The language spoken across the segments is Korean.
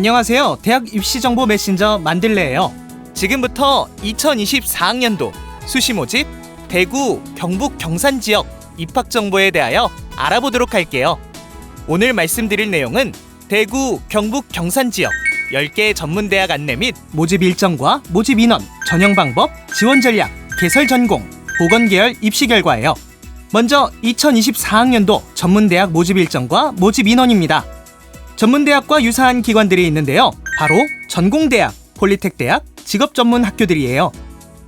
안녕하세요. 대학 입시 정보 메신저 만들래예요. 지금부터 2024학년도 수시 모집 대구, 경북, 경산 지역 입학 정보에 대하여 알아보도록 할게요. 오늘 말씀드릴 내용은 대구, 경북, 경산 지역 10개 전문 대학 안내 및 모집 일정과 모집 인원, 전형 방법, 지원 전략, 개설 전공, 보건 계열 입시 결과예요. 먼저 2024학년도 전문 대학 모집 일정과 모집 인원입니다. 전문대학과 유사한 기관들이 있는데요. 바로 전공대학, 폴리텍대학, 직업전문학교들이에요.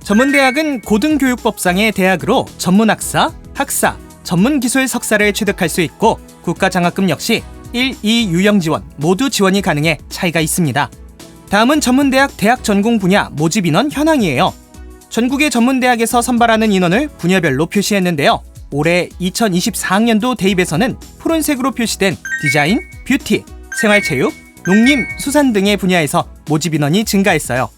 전문대학은 고등교육법상의 대학으로 전문학사, 학사, 전문기술 석사를 취득할 수 있고 국가장학금 역시 1, 2 유형 지원 모두 지원이 가능해 차이가 있습니다. 다음은 전문대학 대학 전공 분야 모집 인원 현황이에요. 전국의 전문대학에서 선발하는 인원을 분야별로 표시했는데요. 올해 2024학년도 대입에서는 푸른색으로 표시된 디자인, 뷰티, 생활체육, 농림, 수산 등의 분야에서 모집 인원이 증가했어요.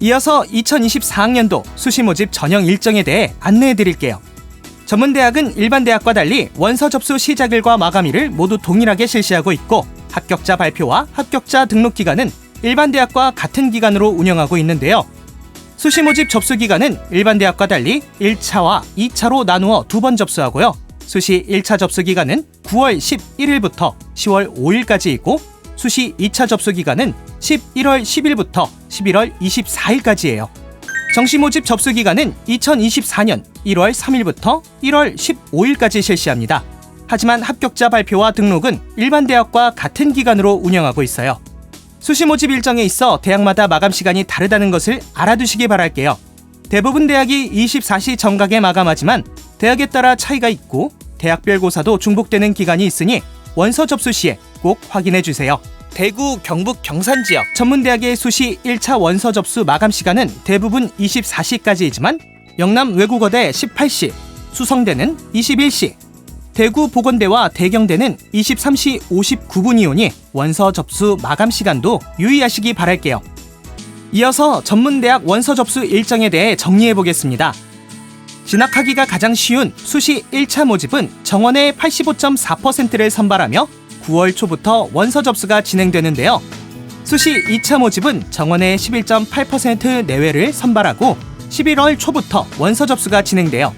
이어서 2024학년도 수시 모집 전형 일정에 대해 안내해 드릴게요. 전문대학은 일반 대학과 달리 원서 접수 시작일과 마감일을 모두 동일하게 실시하고 있고 합격자 발표와 합격자 등록 기간은 일반 대학과 같은 기간으로 운영하고 있는데요. 수시 모집 접수 기간은 일반 대학과 달리 1차와 2차로 나누어 두 번 접수하고요. 수시 1차 접수 기간은 9월 11일부터 10월 5일까지이고 수시 2차 접수 기간은 11월 10일부터 11월 24일까지예요. 정시 모집 접수 기간은 2024년 1월 3일부터 1월 15일까지 실시합니다. 하지만 합격자 발표와 등록은 일반 대학과 같은 기간으로 운영하고 있어요. 수시 모집 일정에 있어 대학마다 마감 시간이 다르다는 것을 알아두시기 바랄게요. 대부분 대학이 24시 정각에 마감하지만 대학에 따라 차이가 있고 대학별 고사도 중복되는 기간이 있으니 원서 접수 시에 꼭 확인해 주세요. 대구, 경북, 경산 지역 전문대학의 수시 1차 원서 접수 마감 시간은 대부분 24시까지이지만 영남 외국어대 18시, 수성대는 21시, 대구 보건대와 대경대는 23시 59분이 오니 원서 접수 마감 시간도 유의하시기 바랄게요. 이어서 전문대학 원서 접수 일정에 대해 정리해 보겠습니다. 진학하기가 가장 쉬운 수시 1차 모집은 정원의 85.4%를 선발하며 9월 초부터 원서 접수가 진행되는데요. 수시 2차 모집은 정원의 11.8% 내외를 선발하고 11월 초부터 원서 접수가 진행돼요.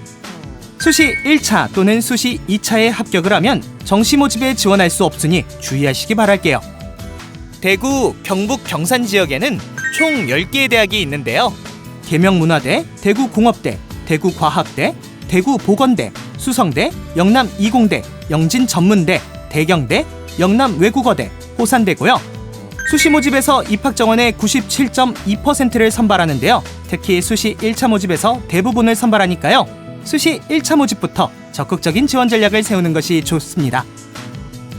수시 1차 또는 수시 2차에 합격을 하면 정시 모집에 지원할 수 없으니 주의하시기 바랄게요. 대구, 경북, 경산 지역에는 총 10개의 대학이 있는데요. 계명문화대, 대구공업대, 대구과학대, 대구보건대, 수성대, 영남이공대, 영진전문대, 대경대, 영남외국어대, 호산대고요. 수시 모집에서 입학 정원의 97.2%를 선발하는데요. 특히 수시 1차 모집에서 대부분을 선발하니까요. 수시 1차 모집부터 적극적인 지원 전략을 세우는 것이 좋습니다.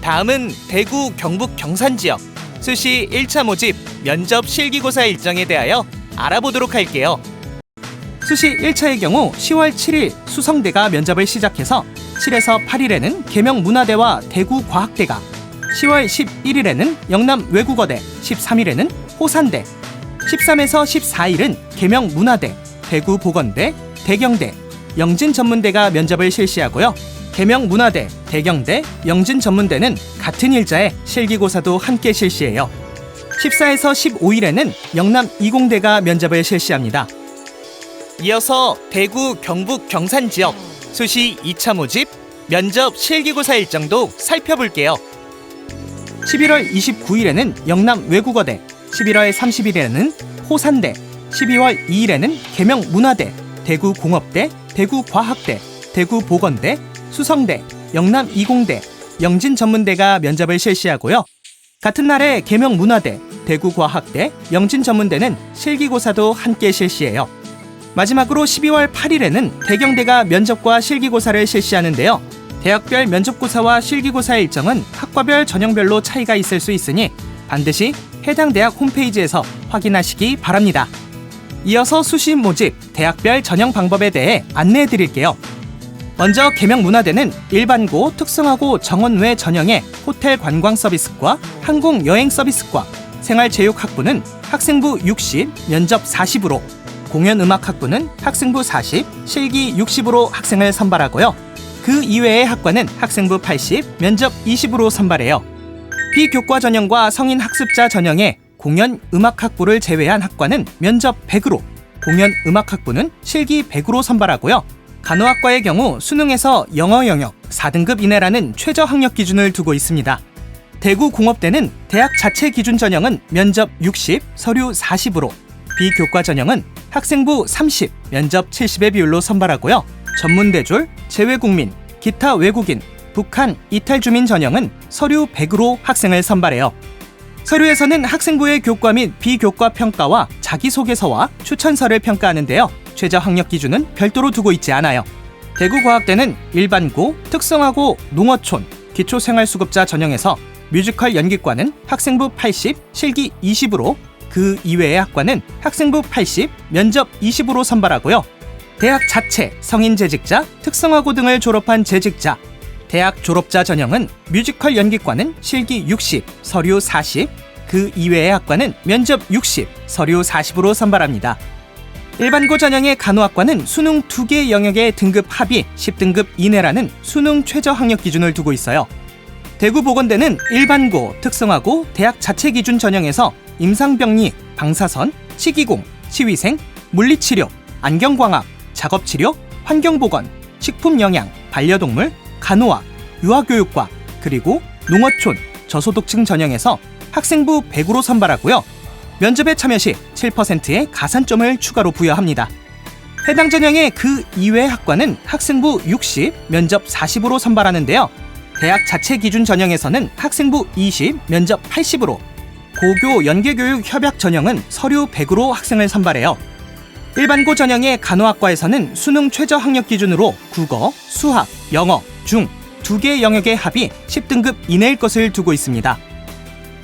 다음은 대구, 경북, 경산 지역 수시 1차 모집 면접 실기고사 일정에 대하여 알아보도록 할게요. 수시 1차의 경우 10월 7일 수성대가 면접을 시작해서 7에서 8일에는 계명문화대와 대구과학대가 10월 11일에는 영남 외국어대 13일에는 호산대 13에서 14일은 계명문화대 대구보건대 대경대 영진 전문대가 면접을 실시하고요. 계명문화대, 대경대, 영진 전문대는 같은 일자에 실기고사도 함께 실시해요. 14에서 15일에는 영남 이공대가 면접을 실시합니다. 이어서 대구, 경북, 경산 지역 수시 2차 모집 면접 실기고사 일정도 살펴볼게요. 11월 29일에는 영남 외국어대, 11월 30일에는 호산대, 12월 2일에는 계명문화대, 대구공업대, 대구과학대, 대구보건대, 수성대, 영남이공대, 영진전문대가 면접을 실시하고요. 같은 날에 계명문화대, 대구과학대, 영진전문대는 실기고사도 함께 실시해요. 마지막으로 12월 8일에는 대경대가 면접과 실기고사를 실시하는데요. 대학별 면접고사와 실기고사 일정은 학과별 전형별로 차이가 있을 수 있으니 반드시 해당 대학 홈페이지에서 확인하시기 바랍니다. 이어서 수시 모집 대학별 전형 방법에 대해 안내해 드릴게요. 먼저 계명문화대는 일반고, 특성화고 정원 외 전형의 호텔 관광 서비스과 항공 여행 서비스과 생활체육학부는 학생부 60, 면접 40으로 공연음악학부는 학생부 40, 실기 60으로 학생을 선발하고요. 그 이외의 학과는 학생부 80, 면접 20으로 선발해요. 비교과 전형과 성인 학습자 전형의 공연 음악 학부를 제외한 학과는 면접 100으로, 공연 음악 학부는 실기 100으로 선발하고요. 간호학과의 경우 수능에서 영어 영역 4등급 이내라는 최저 학력 기준을 두고 있습니다. 대구 공업대는 대학 자체 기준 전형은 면접 60, 서류 40으로, 비교과 전형은 학생부 30, 면접 70의 비율로 선발하고요. 전문대졸, 재외국민, 기타 외국인, 북한, 이탈 주민 전형은 서류 100으로 학생을 선발해요. 서류에서는 학생부의 교과 및 비교과 평가와 자기소개서와 추천서를 평가하는데요. 최저 학력 기준은 별도로 두고 있지 않아요. 대구과학대는 일반고, 특성화고, 농어촌, 기초생활수급자 전형에서 뮤지컬 연기과는 학생부 80, 실기 20으로 그 이외의 학과는 학생부 80, 면접 20으로 선발하고요. 대학 자체, 성인 재직자, 특성화고 등을 졸업한 재직자, 대학 졸업자 전형은 뮤지컬 연기과는 실기 60, 서류 40, 그 이외의 학과는 면접 60, 서류 40으로 선발합니다. 일반고 전형의 간호학과는 수능 2개 영역의 등급 합이 10등급 이내라는 수능 최저 학력 기준을 두고 있어요. 대구보건대는 일반고, 특성화고, 대학 자체 기준 전형에서 임상병리, 방사선, 치기공, 치위생, 물리치료, 안경광학, 작업치료, 환경보건, 식품영양, 반려동물, 간호학, 유아교육과, 그리고 농어촌, 저소득층 전형에서 학생부 100으로 선발하고요. 면접에 참여 시 7%의 가산점을 추가로 부여합니다. 해당 전형의 그 이외 학과는 학생부 60, 면접 40으로 선발하는데요. 대학 자체 기준 전형에서는 학생부 20, 면접 80으로 고교 연계교육 협약 전형은 서류 100으로 학생을 선발해요. 일반고 전형의 간호학과에서는 수능 최저 학력 기준으로 국어, 수학, 영어, 중 두 개 영역의 합이 10등급 이내일 것을 두고 있습니다.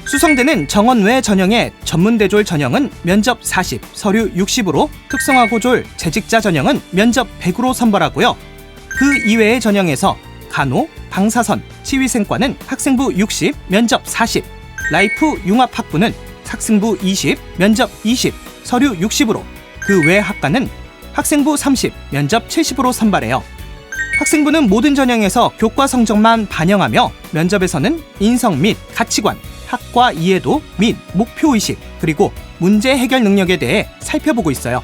수성대는 정원 외 전형의 전문대졸 전형은 면접 40, 서류 60으로 특성화고졸 재직자 전형은 면접 100으로 선발하고요. 그 이외의 전형에서 간호, 방사선, 치위생과는 학생부 60, 면접 40, 라이프 융합학부는 학생부 20, 면접 20, 서류 60으로 그 외 학과는 학생부 30, 면접 70으로 선발해요. 학생부는 모든 전형에서 교과 성적만 반영하며 면접에서는 인성 및 가치관, 학과 이해도 및 목표의식, 그리고 문제 해결 능력에 대해 살펴보고 있어요.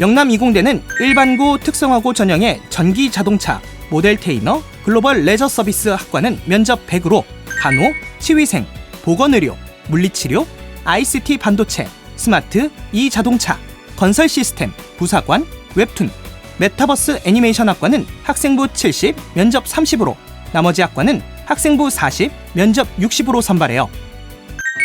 영남 이공대는 일반고 특성화고 전형의 전기 자동차, 모델 테이너, 글로벌 레저 서비스 학과는 면접 100으로 간호, 치위생, 보건의료, 물리치료, ICT 반도체, 스마트, 이자동차, 건설 시스템, 부사관, 웹툰, 메타버스 애니메이션 학과는 학생부 70, 면접 30으로 나머지 학과는 학생부 40, 면접 60으로 선발해요.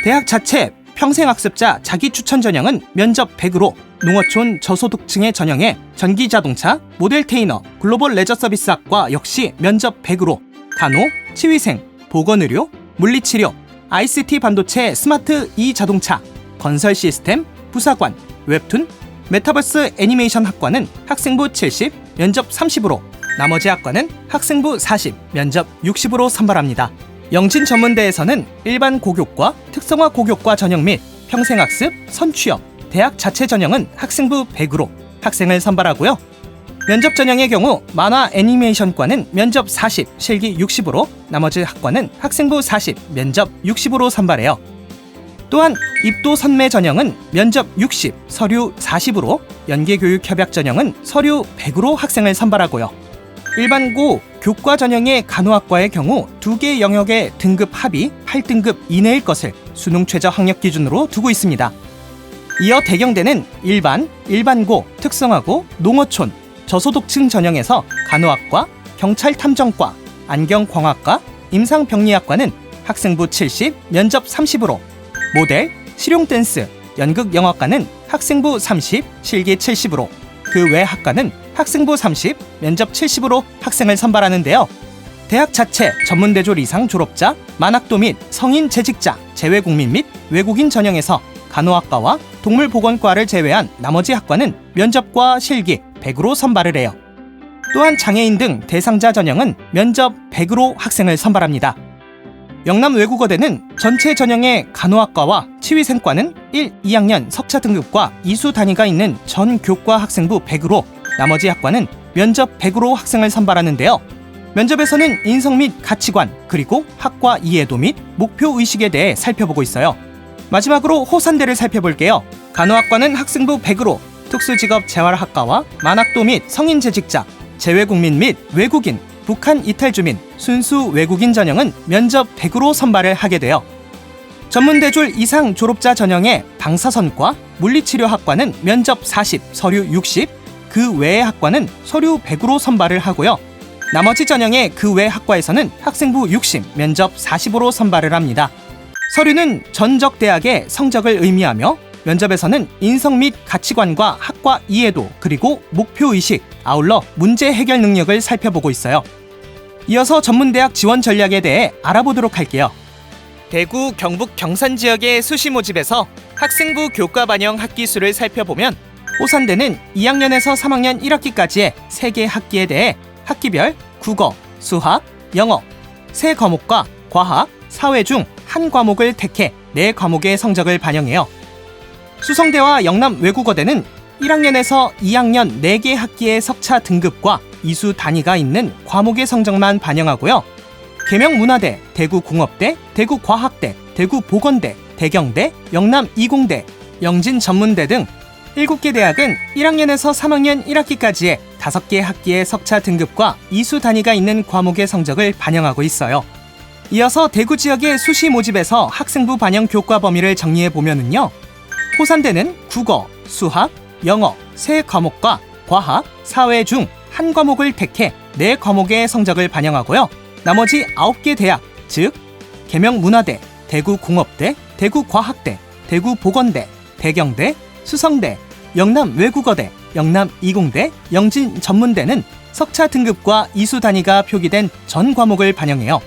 대학 자체 평생학습자 자기 추천 전형은 면접 100으로 농어촌 저소득층의 전형에 전기자동차, 모델 테이너, 글로벌 레저 서비스 학과 역시 면접 100으로 간호, 치위생, 보건의료, 물리치료, ICT 반도체 스마트 이자동차, 건설 시스템, 부사관, 웹툰, 메타버스 애니메이션 학과는 학생부 70, 면접 30으로 나머지 학과는 학생부 40, 면접 60으로 선발합니다. 영진 전문대에서는 일반 고교과, 특성화 고교과 전형 및 평생학습, 선취업, 대학 자체 전형은 학생부 100으로 학생을 선발하고요. 면접 전형의 경우 만화 애니메이션과는 면접 40, 실기 60으로 나머지 학과는 학생부 40, 면접 60으로 선발해요. 또한 입도 선매 전형은 면접 60, 서류 40으로 연계교육 협약 전형은 서류 100으로 학생을 선발하고요. 일반고 교과 전형의 간호학과의 경우 두 개 영역의 등급 합이 8등급 이내일 것을 수능 최저 학력 기준으로 두고 있습니다. 이어 대경대는 일반, 일반고, 특성화고, 농어촌, 저소득층 전형에서 간호학과, 경찰탐정과, 안경광학과, 임상병리학과는 학생부 70, 면접 30으로 모델, 실용 댄스, 연극 영화과는 학생부 30, 실기 70으로 그 외 학과는 학생부 30, 면접 70으로 학생을 선발하는데요. 대학 자체 전문대졸 이상 졸업자, 만학도 및 성인 재직자, 재외국민 및 외국인 전형에서 간호학과와 동물보건과를 제외한 나머지 학과는 면접과 실기 100으로 선발을 해요. 또한 장애인 등 대상자 전형은 면접 100으로 학생을 선발합니다. 영남 외국어대는 전체 전형의 간호학과와 치위생과는 1, 2학년 석차 등급과 이수 단위가 있는 전 교과 학생부 100으로 나머지 학과는 면접 100으로 학생을 선발하는데요. 면접에서는 인성 및 가치관, 그리고 학과 이해도 및 목표 의식에 대해 살펴보고 있어요. 마지막으로 호산대를 살펴볼게요. 간호학과는 학생부 100으로 특수직업 재활학과와 만학도 및 성인 재직자, 재외국민 및 외국인, 북한 이탈 주민, 순수 외국인 전형은 면접 100으로 선발을 하게 돼요. 전문대졸 이상 졸업자 전형의 방사선과 물리치료학과는 면접 40, 서류 60, 그 외의 학과는 서류 100으로 선발을 하고요. 나머지 전형의 그 외 학과에서는 학생부 60, 면접 40으로 선발을 합니다. 서류는 전적 대학의 성적을 의미하며 면접에서는 인성 및 가치관과 학과 이해도 그리고 목표 의식, 아울러 문제 해결 능력을 살펴보고 있어요. 이어서 전문대학 지원 전략에 대해 알아보도록 할게요. 대구, 경북, 경산 지역의 수시 모집에서 학생부 교과 반영 학기 수를 살펴보면 호산대는 2학년에서 3학년 1학기까지의 3개 학기에 대해 학기별 국어, 수학, 영어 세 과목과 과학, 사회 중 한 과목을 택해 네 과목의 성적을 반영해요. 수성대와 영남 외국어대는 1학년에서 2학년 4개 학기의 석차 등급과 이수 단위가 있는 과목의 성적만 반영하고요. 계명문화대, 대구공업대, 대구과학대, 대구보건대, 대경대, 영남이공대, 영진전문대 등 7개 대학은 1학년에서 3학년 1학기까지의 5개 학기의 석차 등급과 이수 단위가 있는 과목의 성적을 반영하고 있어요. 이어서 대구 지역의 수시 모집에서 학생부 반영 교과 범위를 정리해 보면은요. 호산대는 국어, 수학, 영어 세 과목과 과학, 사회 중 한 과목을 택해 네 과목의 성적을 반영하고요. 나머지 9개 대학, 즉 계명문화대, 대구공업대, 대구과학대, 대구보건대, 대경대, 수성대, 영남외국어대, 영남이공대, 영진전문대는 석차 등급과 이수 단위가 표기된 전 과목을 반영해요.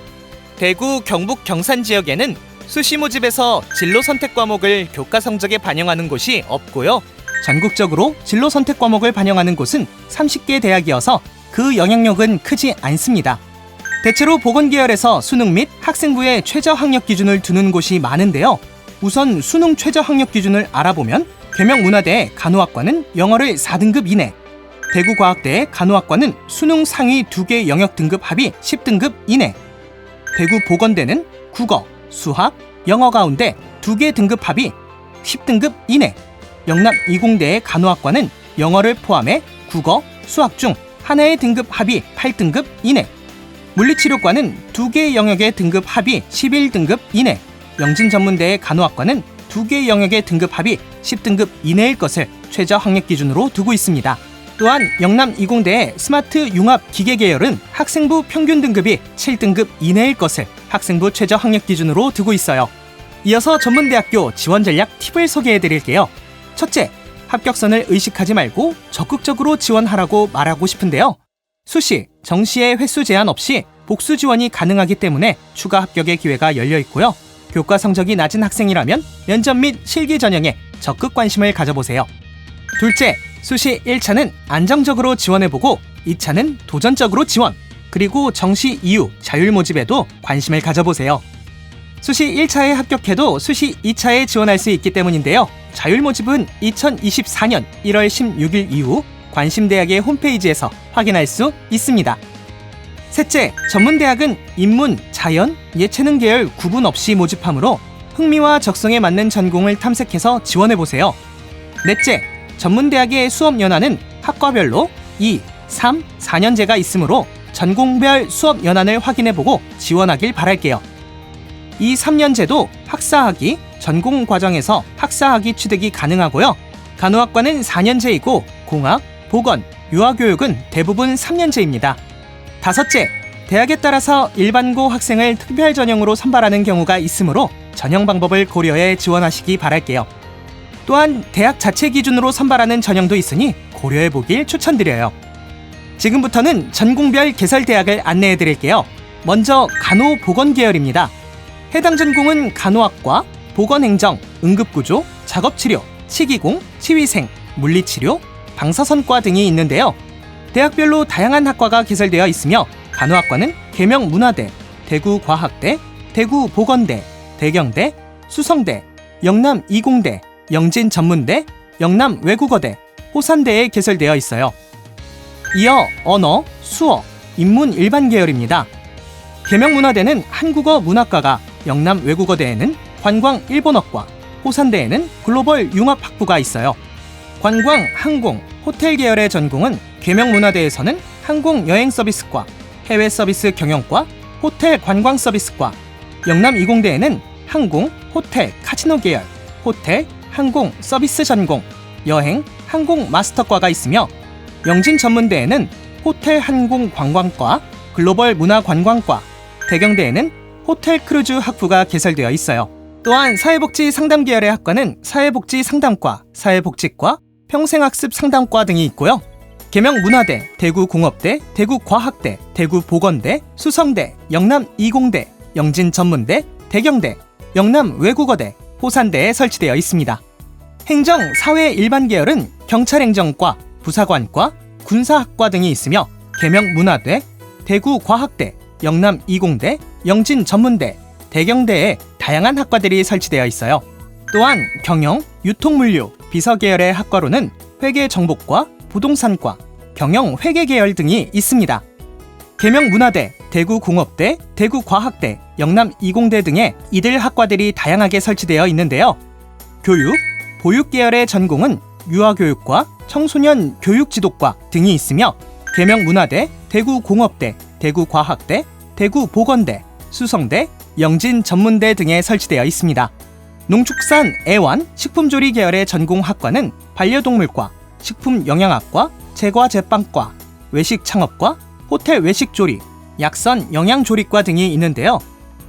대구, 경북, 경산 지역에는 수시 모 집에서 진로 선택 과목을 교과 성적에 반영하는 곳이 없고요. 전국적으로 진로 선택 과목을 반영하는 곳은 30개 대학이어서 그 영향력은 크지 않습니다. 대체로 보건 계열에서 수능 및 학생부의 최저 학력 기준을 두는 곳이 많은데요. 우선 수능 최저 학력 기준을 알아보면 계명문화대 간호학과는 영어를 4등급 이내, 대구과학대 간호학과는 수능 상위 2개 영역 등급 합이 10등급 이내, 대구보건대는 국어, 수학, 영어 가운데 2개 등급 합이 10등급 이내, 영남 이공대의 간호학과는 영어를 포함해 국어, 수학 중 하나의 등급 합이 8등급 이내, 물리치료과는 2개 영역의 등급 합이 11등급 이내, 영진전문대의 간호학과는 2개 영역의 등급 합이 10등급 이내일 것을 최저 학력 기준으로 두고 있습니다. 또한 영남 이공대의 스마트 융합 기계 계열은 학생부 평균 등급이 7등급 이내일 것을 학생부 최저 학력 기준으로 두고 있어요. 이어서 전문대학교 지원 전략 팁을 소개해 드릴게요. 첫째, 합격선을 의식하지 말고 적극적으로 지원하라고 말하고 싶은데요. 수시, 정시의 횟수 제한 없이 복수 지원이 가능하기 때문에 추가 합격의 기회가 열려 있고요. 교과 성적이 낮은 학생이라면 면접 및 실기 전형에 적극 관심을 가져보세요. 둘째, 수시 1차는 안정적으로 지원해보고 2차는 도전적으로 지원, 그리고 정시 이후 자율 모집에도 관심을 가져보세요. 수시 1차에 합격해도 수시 2차에 지원할 수 있기 때문인데요. 자율 모집은 2024년 1월 16일 이후 관심대학의 홈페이지에서 확인할 수 있습니다. 셋째, 전문대학은 인문, 자연, 예체능 계열 구분 없이 모집하므로 흥미와 적성에 맞는 전공을 탐색해서 지원해보세요. 넷째, 전문대학의 수업 연한은 학과별로 2, 3, 4년제가 있으므로 전공별 수업 연한을 확인해보고 지원하길 바랄게요. 이 3년제도 학사학위, 전공 과정에서 학사학위 취득이 가능하고요. 간호학과는 4년제이고 공학, 보건, 유아교육은 대부분 3년제입니다. 다섯째, 대학에 따라서 일반고 학생을 특별 전형으로 선발하는 경우가 있으므로 전형 방법을 고려해 지원하시기 바랄게요. 또한 대학 자체 기준으로 선발하는 전형도 있으니 고려해 보길 추천드려요. 지금부터는 전공별 개설 대학을 안내해 드릴게요. 먼저 간호보건 계열입니다. 해당 전공은 간호학과, 보건행정, 응급구조, 작업치료, 치기공, 치위생, 물리치료, 방사선과 등이 있는데요. 대학별로 다양한 학과가 개설되어 있으며 간호학과는 계명문화대, 대구과학대, 대구보건대, 대경대, 수성대, 영남이공대, 영진 전문대, 영남 외국어대, 호산대에 개설되어 있어요. 이어 언어, 수어, 인문 일반 계열입니다. 계명문화대는 한국어 문학과가, 영남 외국어대에는 관광 일본어과, 호산대에는 글로벌 융합학부가 있어요. 관광, 항공, 호텔 계열의 전공은 계명문화대에서는 항공 여행 서비스과, 해외 서비스 경영과, 호텔 관광 서비스과, 영남 이공대에는 항공, 호텔, 카지노 계열, 호텔, 항공 서비스 전공, 여행, 항공 마스터과가 있으며 영진 전문대에는 호텔 항공 관광과, 글로벌 문화 관광과, 대경대에는 호텔 크루즈 학부가 개설되어 있어요. 또한 사회복지 상담 계열의 학과는 사회복지 상담과, 사회복지과, 평생학습 상담과 등이 있고요. 계명문화대, 대구공업대, 대구과학대, 대구보건대, 수성대, 영남이공대, 영진전문대, 대경대, 영남외국어대, 호산대에 설치되어 있습니다. 행정, 사회 일반 계열은 경찰행정과, 부사관과, 군사학과 등이 있으며 계명문화대, 대구 과학대, 영남 이공대, 영진 전문대, 대경대에 다양한 학과들이 설치되어 있어요. 또한 경영, 유통물류, 비서 계열의 학과로는 회계 정보과, 부동산과, 경영 회계 계열 등이 있습니다. 계명문화대, 대구 공업대, 대구 과학대, 영남 이공대 등의 이들 학과들이 다양하게 설치되어 있는데요. 교육, 보육 계열의 전공은 유아교육과 청소년 교육지도과 등이 있으며 계명문화대, 대구공업대, 대구과학대, 대구보건대, 수성대, 영진전문대 등에 설치되어 있습니다. 농축산, 애완, 식품조리 계열의 전공학과는 반려동물과, 식품영양학과, 제과제빵과, 외식창업과, 호텔 외식조리, 약선 영양조리과 등이 있는데요.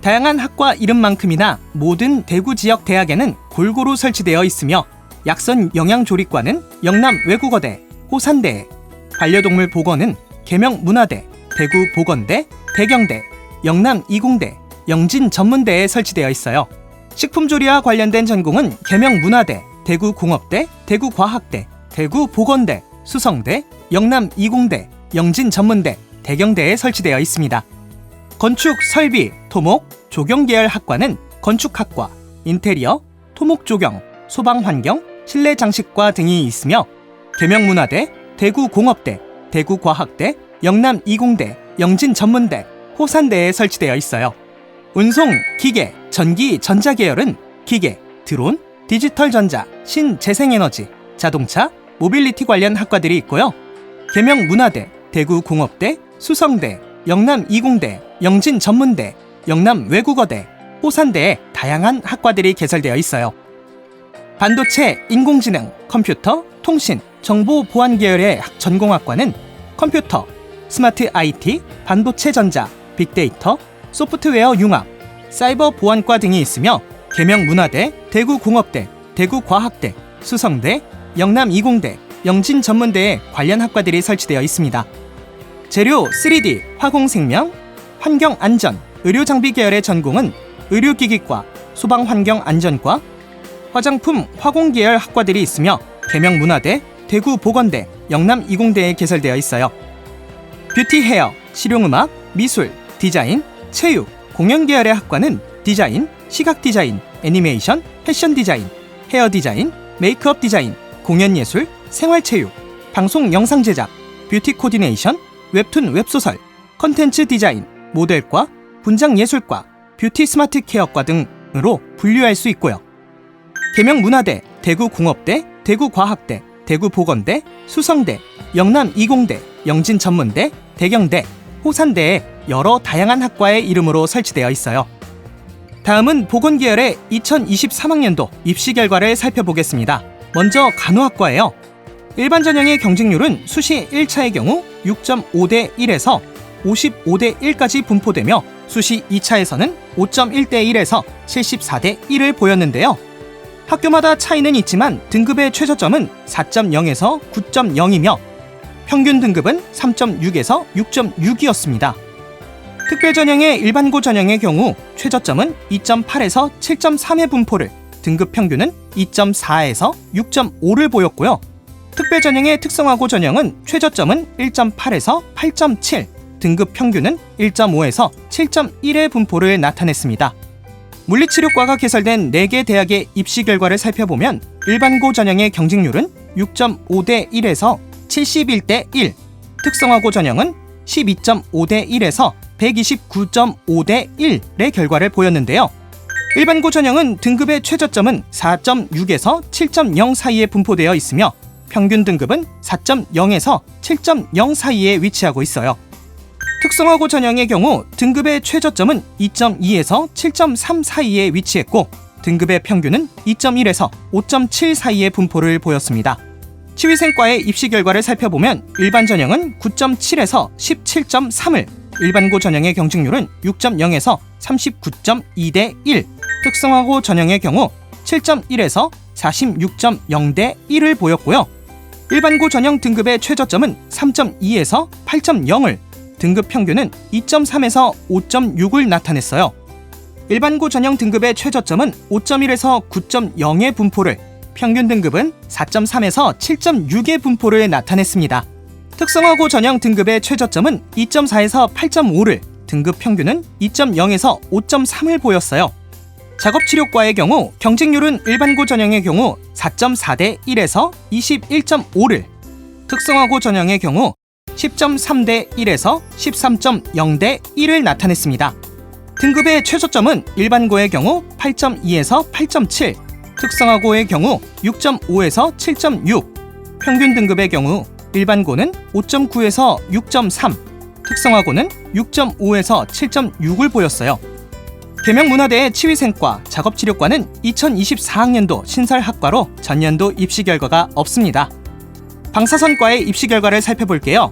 다양한 학과 이름만큼이나 모든 대구 지역 대학에는 골고루 설치되어 있으며 약선 영양조리과는 영남 외국어대, 호산대, 반려동물 보건은 계명문화대, 대구 보건대, 대경대, 영남 이공대, 영진 전문대에 설치되어 있어요. 식품조리와 관련된 전공은 계명문화대, 대구공업대, 대구과학대, 대구보건대, 수성대, 영남이공대, 영진전문대, 대경대에 설치되어 있습니다. 건축, 설비, 토목, 조경 계열 학과는 건축학과, 인테리어, 토목 조경, 소방 환경, 실내 장식과 등이 있으며 계명문화대, 대구공업대, 대구과학대, 영남이공대, 영진전문대, 호산대에 설치되어 있어요. 운송, 기계, 전기, 전자 계열은 기계, 드론, 디지털 전자, 신재생에너지, 자동차, 모빌리티 관련 학과들이 있고요. 계명문화대, 대구공업대, 수성대, 영남이공대, 영진전문대, 영남 외국어대, 호산대에 다양한 학과들이 개설되어 있어요. 반도체, 인공지능, 컴퓨터, 통신, 정보 보안 계열의 전공학과는 컴퓨터, 스마트 IT, 반도체 전자, 빅데이터, 소프트웨어 융합, 사이버 보안과 등이 있으며 계명문화대, 대구공업대, 대구과학대, 수성대, 영남이공대, 영진전문대에 관련 학과들이 설치되어 있습니다. 재료 3D, 화공생명, 환경안전, 의료장비 계열의 전공은 의료기기과, 소방환경안전과, 화장품, 화공 계열 학과들이 있으며 계명문화대, 대구보건대, 영남이공대에 개설되어 있어요. 뷰티 헤어, 실용음악, 미술, 디자인, 체육, 공연 계열의 학과는 디자인, 시각 디자인, 애니메이션, 패션 디자인, 헤어 디자인, 메이크업 디자인, 공연 예술, 생활 체육, 방송 영상 제작, 뷰티 코디네이션, 웹툰 웹소설, 컨텐츠 디자인, 모델과, 분장 예술과, 뷰티 스마트 케어과 등으로 분류할 수 있고요. 계명문화대, 대구공업대, 대구과학대, 대구보건대, 수성대, 영남이공대, 영진전문대, 대경대, 호산대에 여러 다양한 학과의 이름으로 설치되어 있어요. 다음은 보건계열의 2023학년도 입시 결과를 살펴보겠습니다. 먼저 간호학과예요. 일반 전형의 경쟁률은 수시 1차의 경우 6.5대 1에서 55대 1까지 분포되며 수시 2차에서는 5.1대 1에서 74대 1을 보였는데요. 학교마다 차이는 있지만 등급의 최저점은 4.0에서 9.0이며 평균 등급은 3.6에서 6.6이었습니다. 특별 전형의 일반고 전형의 경우 최저점은 2.8에서 7.3의 분포를 등급 평균은 2.4에서 6.5를 보였고요. 특별 전형의 특성화고 전형은 최저점은 1.8에서 8.7, 등급 평균은 1.5에서 7.1의 분포를 나타냈습니다. 물리치료과가 개설된 4개 대학의 입시 결과를 살펴보면 일반고 전형의 경쟁률은 6.5대 1에서 71대 1, 특성화고 전형은 12.5대 1에서 129.5대 1의 결과를 보였는데요. 일반고 전형은 등급의 최저점은 4.6에서 7.0 사이에 분포되어 있으며 평균 등급은 4.0에서 7.0 사이에 위치하고 있어요. 특성화고 전형의 경우 등급의 최저점은 2.2에서 7.3 사이에 위치했고 등급의 평균은 2.1에서 5.7 사이의 분포를 보였습니다. 치위생과의 입시 결과를 살펴보면 일반 전형은 9.7에서 17.3을, 일반고 전형의 경쟁률은 6.0에서 39.2 대 1, 특성화고 전형의 경우 7.1에서 46.0 대 1을 보였고요. 일반고 전형 등급의 최저점은 3.2에서 8.0을, 등급 평균은 2.3에서 5.6을 나타냈어요. 일반고 전형 등급의 최저점은 5.1에서 9.0의 분포를, 평균 등급은 4.3에서 7.6의 분포를 나타냈습니다. 특성화고 전형 등급의 최저점은 2.4에서 8.5를, 등급 평균은 2.0에서 5.3을 보였어요. 작업치료과의 경우 경쟁률은 일반고 전형의 경우 4.4대 1에서 21.5를, 특성화고 전형의 경우 10.3대 1에서 13.0대 1을 나타냈습니다. 등급의 최저점은 일반고의 경우 8.2에서 8.7, 특성화고의 경우 6.5에서 7.6, 평균 등급의 경우 일반고는 5.9에서 6.3, 특성화고는 6.5에서 7.6을 보였어요. 계명문화대의 치위생과 작업치료과는 2024학년도 신설학과로 전년도 입시 결과가 없습니다. 방사선과의 입시 결과를 살펴볼게요.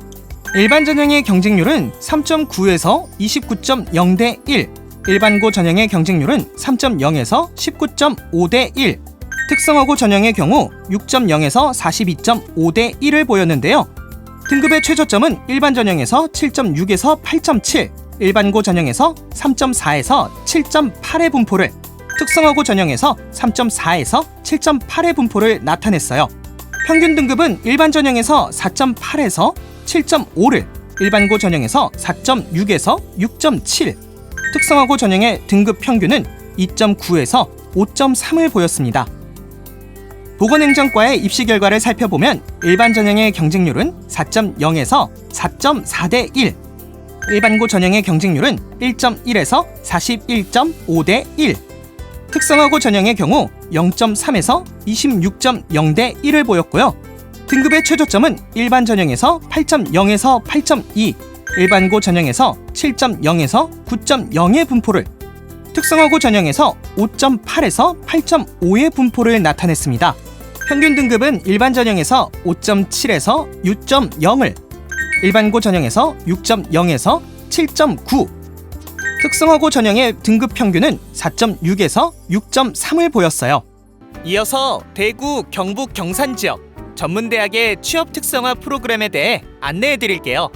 일반 전형의 경쟁률은 3.9에서 29.0 대 1, 일반고 전형의 경쟁률은 3.0에서 19.5 대 1, 특성화고 전형의 경우 6.0에서 42.5 대 1을 보였는데요. 등급의 최저점은 일반 전형에서 7.6에서 8.7, 일반고 전형에서 3.4에서 7.8의 분포를, 특성화고 전형에서 3.4에서 7.8의 분포를 나타냈어요. 평균 등급은 일반 전형에서 4.8에서 7.5를, 일반고 전형에서 4.6에서 6.7, 특성화고 전형의 등급 평균은 2.9에서 5.3을 보였습니다. 보건행정과의 입시 결과를 살펴보면 일반 전형의 경쟁률은 4.0에서 4.4 대 1, 일반고 전형의 경쟁률은 1.1에서 41.5 대 1, 특성화고 전형의 경우 0.3에서 26.0 대 1을 보였고요. 등급의 최저점은 일반 전형에서 8.0에서 8.2, 일반고 전형에서 7.0에서 9.0의 분포를, 특성화고 전형에서 5.8에서 8.5의 분포를 나타냈습니다. 평균 등급은 일반 전형에서 5.7에서 6.0을, 일반고 전형에서 6.0에서 7.9, 특성화고 전형의 등급 평균은 4.6에서 6.3을 보였어요. 이어서 대구, 경북, 경산 지역 전문대학의 취업 특성화 프로그램에 대해 안내해 드릴게요.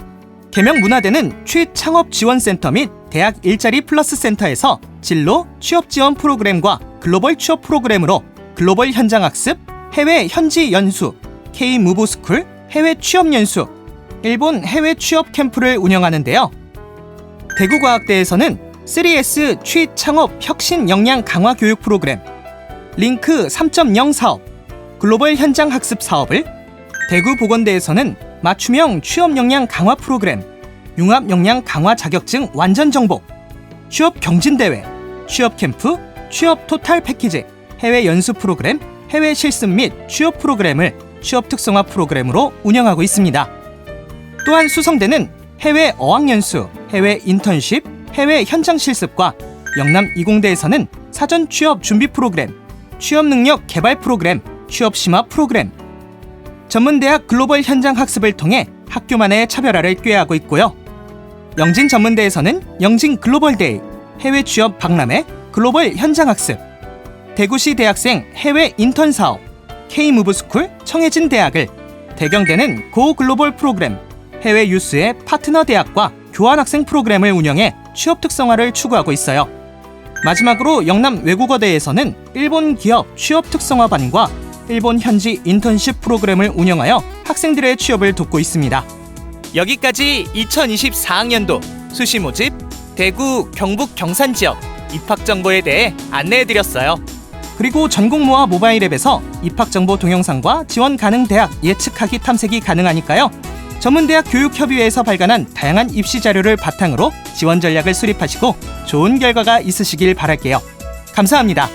계명문화대는 취창업 지원센터 및 대학 일자리 플러스 센터에서 진로 취업 지원 프로그램과 글로벌 취업 프로그램으로 글로벌 현장 학습, 해외 현지 연수, K 무브 스쿨 해외 취업 연수, 일본 해외 취업 캠프를 운영하는데요. 대구과학대에서는 3S 취창업 혁신 역량 강화 교육 프로그램, 링크 3.0 사업, 글로벌 현장 학습 사업을, 대구 보건대에서는 맞춤형 취업 역량 강화 프로그램, 융합 역량 강화 자격증 완전 정복, 취업 경진 대회, 취업 캠프, 취업 토탈 패키지, 해외 연수 프로그램, 해외 실습 및 취업 프로그램을 취업 특성화 프로그램으로 운영하고 있습니다. 또한 수성대는 해외 어학연수, 해외 인턴십, 해외 현장 실습과 영남 이공대에서는 사전 취업 준비 프로그램, 취업 능력 개발 프로그램, 취업 심화 프로그램, 전문대학 글로벌 현장 학습을 통해 학교만의 차별화를 꾀하고 있고요. 영진 전문대에서는 영진 글로벌 데이, 해외 취업 박람회, 글로벌 현장 학습, 대구시 대학생 해외 인턴 사업, K무브스쿨 청해진 대학을, 대경대는 고 글로벌 프로그램, 해외 유스의 파트너 대학과 교환학생 프로그램을 운영해 취업 특성화를 추구하고 있어요. 마지막으로 영남 외국어대에서는 일본 기업 취업 특성화반과 일본 현지 인턴십 프로그램을 운영하여 학생들의 취업을 돕고 있습니다. 여기까지 2024학년도 수시 모집 대구, 경북, 경산 지역 입학 정보에 대해 안내해 드렸어요. 그리고 전국모아 모바일 앱에서 입학 정보 동영상과 지원 가능 대학 예측하기 탐색이 가능하니까요. 전문대학 교육협의회에서 발간한 다양한 입시 자료를 바탕으로 지원 전략을 수립하시고 좋은 결과가 있으시길 바랄게요. 감사합니다.